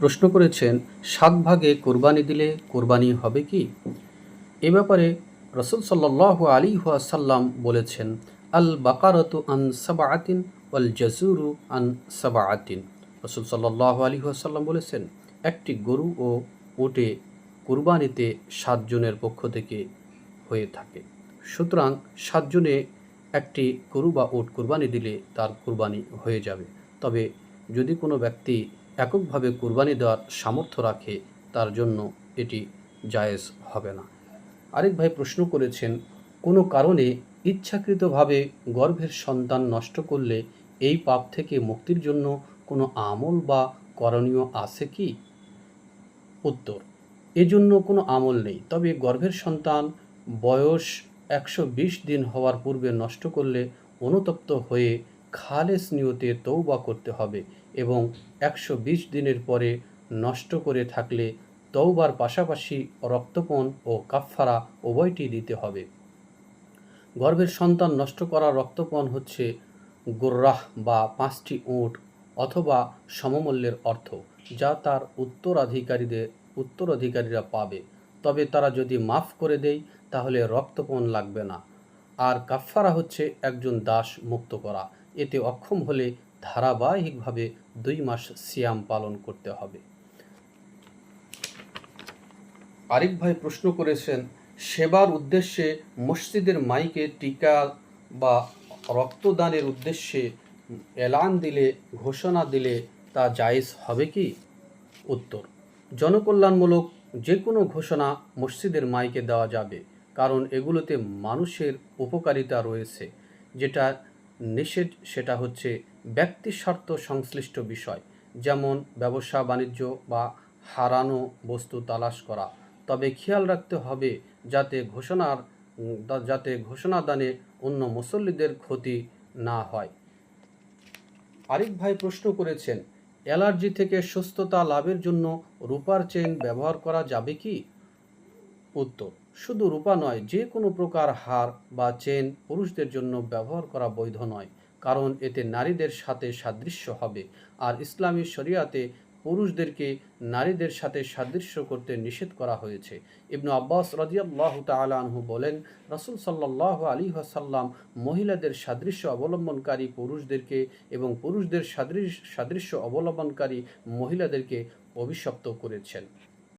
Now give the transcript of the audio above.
প্রশ্ন করেছেন, সাত ভাগে কোরবানি দিলে কোরবানি হবে কি? এ ব্যাপারে রসুল সাল্লাহ আলী সাল্লাম বলেছেন, আল বাকারতু আন সাবাআতিন ওয়াল জাজুরু আন সাবাআতিন। রসুল সাল্লাহ আলী সাল্লাম বলেছেন, একটি গরু ও উটে কুরবানিতে সাতজনের পক্ষ থেকে হয়ে থাকে। সুতরাং সাতজনে একটি গরু বা উট কুরবানি দিলে তার কুরবানি হয়ে যাবে। তবে যদি কোনো ব্যক্তি এককভাবে কুরবানি দেওয়ার সামর্থ্য রাখে, তার জন্য এটি জায়েজ হবে না। আরেক ভাই প্রশ্ন করেছেন, কোনো কারণে ইচ্ছাকৃতভাবে গর্ভের সন্তান নষ্ট করলে এই পাপ থেকে মুক্তির জন্য কোনো আমল বা করণীয় আছে কি? উত্তর, এজন্য কোনো আমল নেই, তবে গর্ভের সন্তান বয়স একশো বিশ দিন হওয়ার পূর্বে নষ্ট করলে অনুতপ্ত হয়ে খালেস নিয়তে তৌবা করতে হবে এবং একশো বিশ দিনের পরে নষ্ট করে থাকলে তৌবার পাশাপাশি রক্তপণ ও কাফফারা উভয়টি দিতে হবে। গর্ভের সন্তান নষ্ট করা রক্তপণ হচ্ছে গোর্রাহ বা পাঁচটি উট অথবা সমমূল্যের অর্থ, যা তার উত্তরাধিকারীদের, উত্তরাধিকারীরা পাবে। তবে তারা যদি মাফ করে দেয়, তাহলে রক্তপণ লাগবে না। আর কাফফারা হচ্ছে একজন দাস মুক্ত করা। এতে অক্ষম হলে ধারাবাহিকভাবে দুই মাস সিয়াম পালন করতে হবে। আরিফ ভাই প্রশ্ন করেছেন, সেবার উদ্দেশ্যে মসজিদের মাইকে টিকা বা রক্তদানের উদ্দেশ্যে এলান দিলে, ঘোষণা দিলে তা জায়েজ হবে কি? উত্তর, জনকল্যাণমূলক যে কোনো ঘোষণা মসজিদের মাইকে দেওয়া যাবে, কারণ এগুলোতে মানুষের উপকারিতা রয়েছে, যেটা নিষেধ সেটা হচ্ছে ব্যক্তি স্বার্থ সংশ্লিষ্ট বিষয়, যেমন ব্যবসা, বাণিজ্য বা হারানো বস্তু তালাশ করা। তবে খেয়াল রাখতে হবে যাতে ঘোষণার যাতে ঘোষণা দানে অন্য মুসল্লিদের ক্ষতি না হয়। আরিফ ভাই প্রশ্ন করেছেন, অ্যালার্জি থেকে সুস্থতা লাভের জন্য রূপার চেইন ব্যবহার করা যাবে কি? উত্তর শুধু রূপা নয়, যে কোনো প্রকার হার বা চেন পুরুষদের জন্য ব্যবহার করা বৈধ নয়, কারণ এতে নারীদের সাথে সাদৃশ্য হবে। আর ইসলামী শরিয়াতে পুরুষদেরকে নারীদের সাথে সাদৃশ্য করতে নিষেধ করা হয়েছে। ইবনু আব্বাস রাজিয়াল্লাহ তাআলা আনহু বলেন, রাসূল সাল্লাহ আলী ওয়াসাল্লাম মহিলাদের সাদৃশ্য অবলম্বনকারী পুরুষদেরকে এবং পুরুষদের সাদৃশ্য অবলম্বনকারী মহিলাদেরকে অভিশপ্ত করেছেন।